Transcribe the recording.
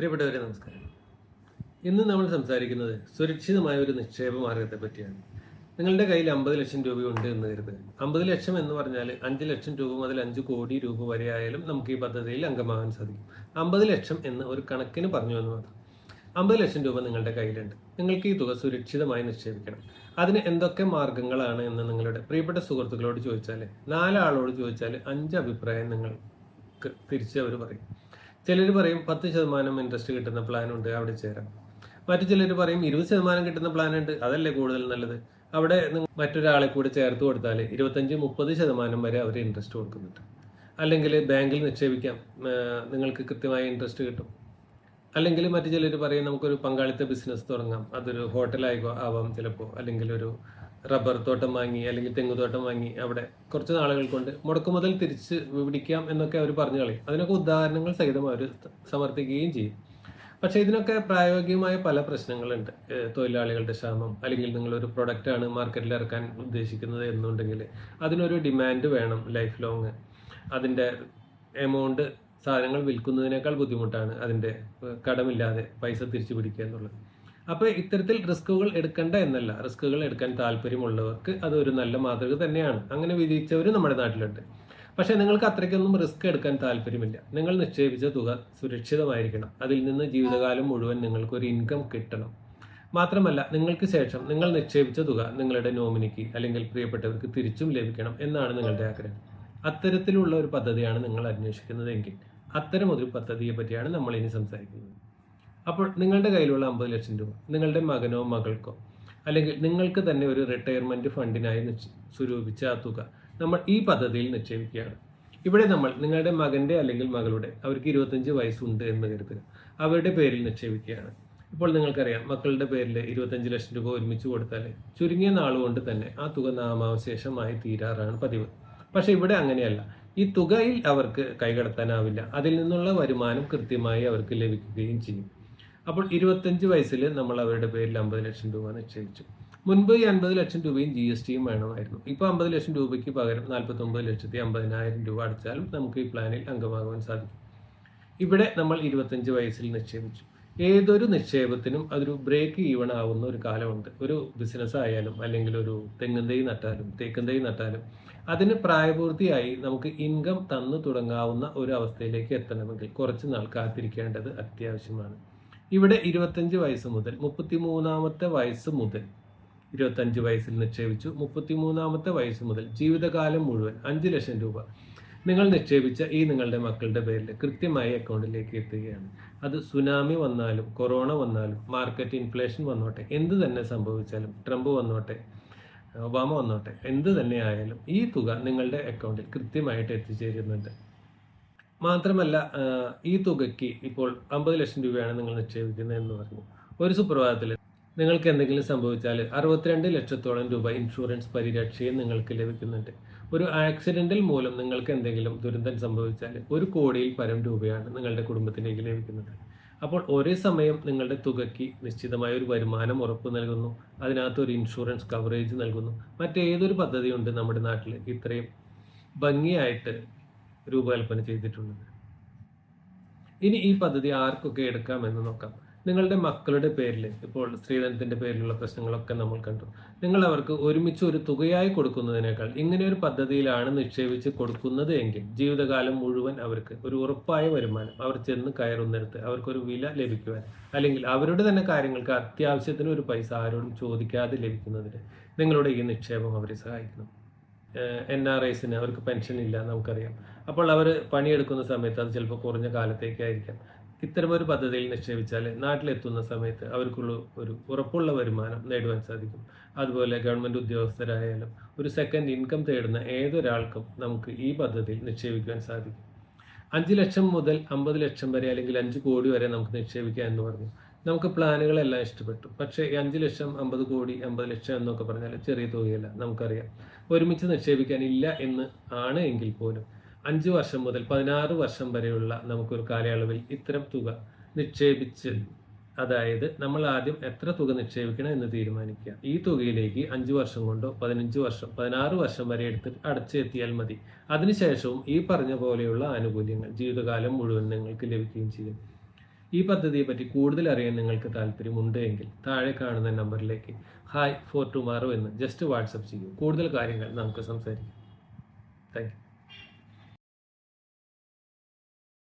പ്രിയപ്പെട്ടവരെ നമസ്കാരം. ഇന്ന് നമ്മൾ സംസാരിക്കുന്നത് സുരക്ഷിതമായ ഒരു നിക്ഷേപ മാർഗത്തെ പറ്റിയാണ്. നിങ്ങളുടെ കയ്യിൽ അമ്പത് ലക്ഷം രൂപയുണ്ട് എന്ന് കരുതുക. അമ്പത് ലക്ഷം എന്ന് പറഞ്ഞാൽ അഞ്ച് ലക്ഷം രൂപ മുതൽ അഞ്ച് കോടി രൂപ വരെ ആയാലും നമുക്ക് ഈ പദ്ധതിയിൽ അംഗമാകാൻ സാധിക്കും. അമ്പത് ലക്ഷം എന്ന് ഒരു കണക്കിന് പറഞ്ഞു എന്ന് മാത്രം. അമ്പത് ലക്ഷം രൂപ നിങ്ങളുടെ കയ്യിലുണ്ട്. നിങ്ങൾക്ക് ഈ തുക സുരക്ഷിതമായി നിക്ഷേപിക്കണം. അതിന് എന്തൊക്കെ മാർഗങ്ങളാണ് എന്ന് നിങ്ങളുടെ പ്രിയപ്പെട്ട സുഹൃത്തുക്കളോട് ചോദിച്ചാൽ നാലാളോട് ചോദിച്ചാൽ അഞ്ച് അഭിപ്രായം നിങ്ങൾക്ക് തിരിച്ച് അവർ പറയും. ചിലർ പറയും പത്ത് ശതമാനം ഇൻട്രസ്റ്റ് കിട്ടുന്ന പ്ലാൻ ഉണ്ട് അവിടെ ചേരാം. മറ്റു ചിലർ പറയും ഇരുപത് ശതമാനം കിട്ടുന്ന പ്ലാൻ ഉണ്ട് അതല്ലേ കൂടുതൽ നല്ലത്? അവിടെ മറ്റൊരാളെ കൂടി ചേർത്ത് കൊടുത്താൽ ഇരുപത്തഞ്ച് മുപ്പത് ശതമാനം വരെ അവർ ഇൻട്രസ്റ്റ് കൊടുക്കുന്നുണ്ട്. അല്ലെങ്കിൽ ബാങ്കിൽ നിക്ഷേപിക്കാം നിങ്ങൾക്ക് കൃത്യമായ ഇൻട്രസ്റ്റ് കിട്ടും. അല്ലെങ്കിൽ മറ്റു ചിലർ പറയും നമുക്കൊരു പങ്കാളിത്ത ബിസിനസ് തുടങ്ങാം അതൊരു ഹോട്ടലായി ആവാം ചിലപ്പോൾ അല്ലെങ്കിൽ ഒരു റബ്ബർ തോട്ടം വാങ്ങി അല്ലെങ്കിൽ തെങ്ങുതോട്ടം വാങ്ങി അവിടെ കുറച്ച് നാളുകൾ കൊണ്ട് മുടക്കുമുതൽ തിരിച്ച് പിടിക്കാം എന്നൊക്കെ അവർ പറഞ്ഞു കളയും. അതിനൊക്കെ ഉദാഹരണങ്ങൾ സഹിതം അവർ സമർത്ഥിക്കുകയും ചെയ്യും. പക്ഷേ ഇതിനൊക്കെ പ്രായോഗികമായ പല പ്രശ്നങ്ങളുണ്ട്. തൊഴിലാളികളുടെ ക്ഷാമം അല്ലെങ്കിൽ നിങ്ങളൊരു പ്രൊഡക്റ്റാണ് മാർക്കറ്റിൽ ഇറക്കാൻ ഉദ്ദേശിക്കുന്നത് എന്നുണ്ടെങ്കിൽ അതിനൊരു ഡിമാൻഡ് വേണം ലൈഫ് ലോങ് അതിന്റെ എമൗണ്ട് സാധനങ്ങൾ വിൽക്കുന്നതിനേക്കാൾ ബുദ്ധിമുട്ടാണ് അതിന്റെ കടമില്ലാതെ പൈസ തിരിച്ചു പിടിക്കുക എന്നുള്ളത്. അപ്പോൾ ഇത്തരത്തിൽ റിസ്കുകൾ എടുക്കണ്ട എന്നല്ല. റിസ്കുകൾ എടുക്കാൻ താല്പര്യമുള്ളവർക്ക് അത് ഒരു നല്ല മാതൃക തന്നെയാണ്. അങ്ങനെ വിജയിച്ചവർ നമ്മുടെ നാട്ടിലുണ്ട്. പക്ഷേ നിങ്ങൾക്ക് അത്രയ്ക്കൊന്നും റിസ്ക് എടുക്കാൻ താല്പര്യമില്ല. നിങ്ങൾ നിക്ഷേപിച്ച തുക സുരക്ഷിതമായിരിക്കണം. അതിൽ നിന്ന് ജീവിതകാലം മുഴുവൻ നിങ്ങൾക്ക് ഒരു ഇൻകം കിട്ടണം. മാത്രമല്ല നിങ്ങൾക്ക് ശേഷം നിങ്ങൾ നിക്ഷേപിച്ച തുക നിങ്ങളുടെ നോമിനിക്ക് അല്ലെങ്കിൽ പ്രിയപ്പെട്ടവർക്ക് തിരിച്ചും ലഭിക്കണം എന്നാണ് നിങ്ങളുടെ ആഗ്രഹം. അത്തരത്തിലുള്ള ഒരു പദ്ധതിയാണ് നിങ്ങൾ അന്വേഷിക്കുന്നതെങ്കിൽ അത്തരമൊരു പദ്ധതിയെ പറ്റിയാണ് നമ്മൾ ഇനി സംസാരിക്കുന്നത്. അപ്പോൾ നിങ്ങളുടെ കയ്യിലുള്ള അമ്പത് ലക്ഷം രൂപ നിങ്ങളുടെ മകനോ മകൾക്കോ അല്ലെങ്കിൽ നിങ്ങൾക്ക് തന്നെ ഒരു റിട്ടയർമെന്റ് ഫണ്ടിനായി സ്വരൂപിച്ച ആ തുക നമ്മൾ ഈ പദ്ധതിയിൽ നിക്ഷേപിക്കുകയാണ്. ഇവിടെ നമ്മൾ നിങ്ങളുടെ മകന്റെ അല്ലെങ്കിൽ മകളുടെ അവർക്ക് ഇരുപത്തഞ്ച് വയസ്സുണ്ട് എന്ന് കരുതുക അവരുടെ പേരിൽ നിക്ഷേപിക്കുകയാണ്. ഇപ്പോൾ നിങ്ങൾക്കറിയാം മക്കളുടെ പേരിൽ ഇരുപത്തഞ്ച് ലക്ഷം രൂപ ഒരുമിച്ച് കൊടുത്താൽ ചുരുങ്ങിയ നാളുകൊണ്ട് തന്നെ ആ തുക നാമാവശേഷമായി തീരാറാണ് പതിവ്. പക്ഷെ ഇവിടെ അങ്ങനെയല്ല. ഈ തുകയിൽ അവർക്ക് കൈകടത്താനാവില്ല. അതിൽ നിന്നുള്ള വരുമാനം കൃത്യമായി അവർക്ക് ലഭിക്കുകയും ചെയ്യും. അപ്പോൾ ഇരുപത്തഞ്ച് വയസ്സിൽ നമ്മൾ അവരുടെ പേരിൽ അമ്പത് ലക്ഷം രൂപ നിക്ഷേപിച്ചു. മുൻപ് ഈ അൻപത് ലക്ഷം രൂപയും ജി എസ് ടിയും വേണമായിരുന്നു. ഇപ്പോൾ അമ്പത് ലക്ഷം രൂപയ്ക്ക് പകരം നാൽപ്പത്തൊമ്പത് ലക്ഷത്തി അമ്പതിനായിരം രൂപ അടച്ചാലും നമുക്ക് ഈ പ്ലാനിൽ അംഗമാകുവാൻ സാധിക്കും. ഇവിടെ നമ്മൾ ഇരുപത്തഞ്ച് വയസ്സിൽ നിക്ഷേപിച്ചു. ഏതൊരു നിക്ഷേപത്തിനും അതൊരു ബ്രേക്ക് ഈവൺ ആവുന്ന ഒരു കാലമുണ്ട്. ഒരു ബിസിനസ് ആയാലും അല്ലെങ്കിൽ ഒരു തെങ്ങും തൈ നട്ടാലും തേക്കും തൈ നട്ടാലും അതിന് പ്രായപൂർത്തിയായി നമുക്ക് ഇൻകം തന്നു തുടങ്ങാവുന്ന ഒരു അവസ്ഥയിലേക്ക് എത്തണമെങ്കിൽ കുറച്ച് നാൾ കാത്തിരിക്കേണ്ടത് അത്യാവശ്യമാണ്. ഇവിടെ ഇരുപത്തഞ്ച് വയസ്സ് മുതൽ മുപ്പത്തിമൂന്നാമത്തെ വയസ്സ് മുതൽ ഇരുപത്തഞ്ച് വയസ്സിൽ നിക്ഷേപിച്ചു. മുപ്പത്തിമൂന്നാമത്തെ വയസ്സ് മുതൽ ജീവിതകാലം മുഴുവൻ അഞ്ച് ലക്ഷം രൂപ നിങ്ങൾ നിക്ഷേപിച്ച ഈ നിങ്ങളുടെ മക്കളുടെ പേരിൽ കൃത്യമായി അക്കൗണ്ടിലേക്ക് എത്തുകയാണ്. അത് സുനാമി വന്നാലും കൊറോണ വന്നാലും മാർക്കറ്റ് ഇൻഫ്ലേഷൻ വന്നോട്ടെ എന്ത് തന്നെ സംഭവിച്ചാലും ട്രംപ് വന്നോട്ടെ ഒബാമ വന്നോട്ടെ എന്ത് തന്നെ ആയാലും ഈ തുക നിങ്ങളുടെ അക്കൗണ്ടിൽ കൃത്യമായിട്ട് എത്തിച്ചേരുന്നുണ്ട്. മാത്രമല്ല ഈ തുകയ്ക്ക് ഇപ്പോൾ അമ്പത് ലക്ഷം രൂപയാണ് നിങ്ങൾ നിക്ഷേപിക്കുന്നത് എന്ന് പറഞ്ഞു. ഒരു സുപ്രഭാതത്തിൽ നിങ്ങൾക്ക് എന്തെങ്കിലും സംഭവിച്ചാൽ അറുപത്തിരണ്ട് ലക്ഷത്തോളം രൂപ ഇൻഷുറൻസ് പരിരക്ഷയും നിങ്ങൾക്ക് ലഭിക്കുന്നുണ്ട്. ഒരു ആക്സിഡന്റിൽ മൂലം നിങ്ങൾക്ക് എന്തെങ്കിലും ദുരന്തം സംഭവിച്ചാൽ ഒരു കോടിയിൽ പരം രൂപയാണ് നിങ്ങളുടെ കുടുംബത്തിലേക്ക് ലഭിക്കുന്നത്. അപ്പോൾ ഒരേ സമയം നിങ്ങളുടെ തുകയ്ക്ക് നിശ്ചിതമായ ഒരു വരുമാനം ഉറപ്പ് നൽകുന്നു. അതിനകത്ത് ഒരു ഇൻഷുറൻസ് കവറേജ് നൽകുന്നു. മറ്റേതൊരു പദ്ധതിയുണ്ട് നമ്മുടെ നാട്ടിൽ. ഇത്രയും ഭംഗിയായിട്ട് രൂപകൽപ്പന ചെയ്തിട്ടുള്ളത്. ഇനി ഈ പദ്ധതി ആർക്കൊക്കെ എടുക്കാമെന്ന് നോക്കാം. നിങ്ങളുടെ മക്കളുടെ പേരിൽ ഇപ്പോൾ സ്ത്രീധനത്തിന്റെ പേരിലുള്ള പ്രശ്നങ്ങളൊക്കെ നമ്മൾ കണ്ടു. നിങ്ങൾ അവർക്ക് ഒരുമിച്ച് ഒരു തുകയായി കൊടുക്കുന്നതിനേക്കാൾ ഇങ്ങനെ ഒരു പദ്ധതിയിലാണ് നിക്ഷേപിച്ച് കൊടുക്കുന്നത് എങ്കിൽ ജീവിതകാലം മുഴുവൻ അവർക്ക് ഒരു ഉറപ്പായ വരുമാനം അവർ ചെന്ന് കയറുന്നിടത്ത് അവർക്കൊരു വില ലഭിക്കുവാൻ അല്ലെങ്കിൽ അവരുടെ തന്നെ കാര്യങ്ങൾക്ക് അത്യാവശ്യത്തിന് ഒരു പൈസ ആരോടും ചോദിക്കാതെ ലഭിക്കുന്നതിന് നിങ്ങളുടെ ഈ നിക്ഷേപം അവരെ സഹായിക്കണം എൻ ആർ ഐസിന് അവർക്ക് പെൻഷൻ ഇല്ല നമുക്കറിയാം. അപ്പോൾ അവർ പണിയെടുക്കുന്ന സമയത്ത് അത് ചിലപ്പോൾ കുറഞ്ഞ കാലത്തേക്കായിരിക്കാം. ഇത്തരമൊരു പദ്ധതിയിൽ നിക്ഷേപിച്ചാൽ നാട്ടിലെത്തുന്ന സമയത്ത് അവർക്കുള്ള ഒരു ഉറപ്പുള്ള വരുമാനം നേടുവാൻ സാധിക്കും. അതുപോലെ ഗവൺമെന്റ് ഉദ്യോഗസ്ഥരായാലും ഒരു സെക്കൻഡ് ഇൻകം തേടുന്ന ഏതൊരാൾക്കും നമുക്ക് ഈ പദ്ധതിയിൽ നിക്ഷേപിക്കുവാൻ സാധിക്കും. അഞ്ച് ലക്ഷം മുതൽ അമ്പത് ലക്ഷം വരെ അല്ലെങ്കിൽ അഞ്ച് കോടി വരെ നമുക്ക് നിക്ഷേപിക്കാം എന്ന് പറഞ്ഞു. നമുക്ക് പ്ലാനുകളെല്ലാം ഇഷ്ടപ്പെട്ടു. പക്ഷേ അഞ്ച് ലക്ഷം അമ്പത് കോടി അമ്പത് ലക്ഷം എന്നൊക്കെ പറഞ്ഞാൽ ചെറിയ തുകയല്ല നമുക്കറിയാം. ഒരുമിച്ച് നിക്ഷേപിക്കാനില്ല എന്ന് ആണ് എങ്കിൽ പോലും അഞ്ച് വർഷം മുതൽ പതിനാറ് വർഷം വരെയുള്ള നമുക്കൊരു കാലയളവിൽ ഇത്തരം തുക നിക്ഷേപിച്ച് അതായത് നമ്മൾ ആദ്യം എത്ര തുക നിക്ഷേപിക്കണം എന്ന് തീരുമാനിക്കുക. ഈ തുകയിലേക്ക് അഞ്ച് വർഷം കൊണ്ടോ പതിനഞ്ച് വർഷം പതിനാറ് വർഷം വരെ എടുത്ത് അടച്ചെത്തിയാൽ മതി. അതിനുശേഷവും ഈ പറഞ്ഞ പോലെയുള്ള ആനുകൂല്യങ്ങൾ ജീവിതകാലം മുഴുവൻ നിങ്ങൾക്ക് ലഭിക്കുകയും ചെയ്യും. ഈ പദ്ധതിയെപ്പറ്റി കൂടുതൽ അറിയാൻ നിങ്ങൾക്ക് താല്പര്യമുണ്ട് എങ്കിൽ താഴെ കാണുന്ന നമ്പറിലേക്ക് ഹായ് ഫോർ ടുമാറോ എന്ന് ജസ്റ്റ് വാട്സപ്പ് ചെയ്യൂ. കൂടുതൽ കാര്യങ്ങൾ നമുക്ക് സംസാരിക്കാം. താങ്ക്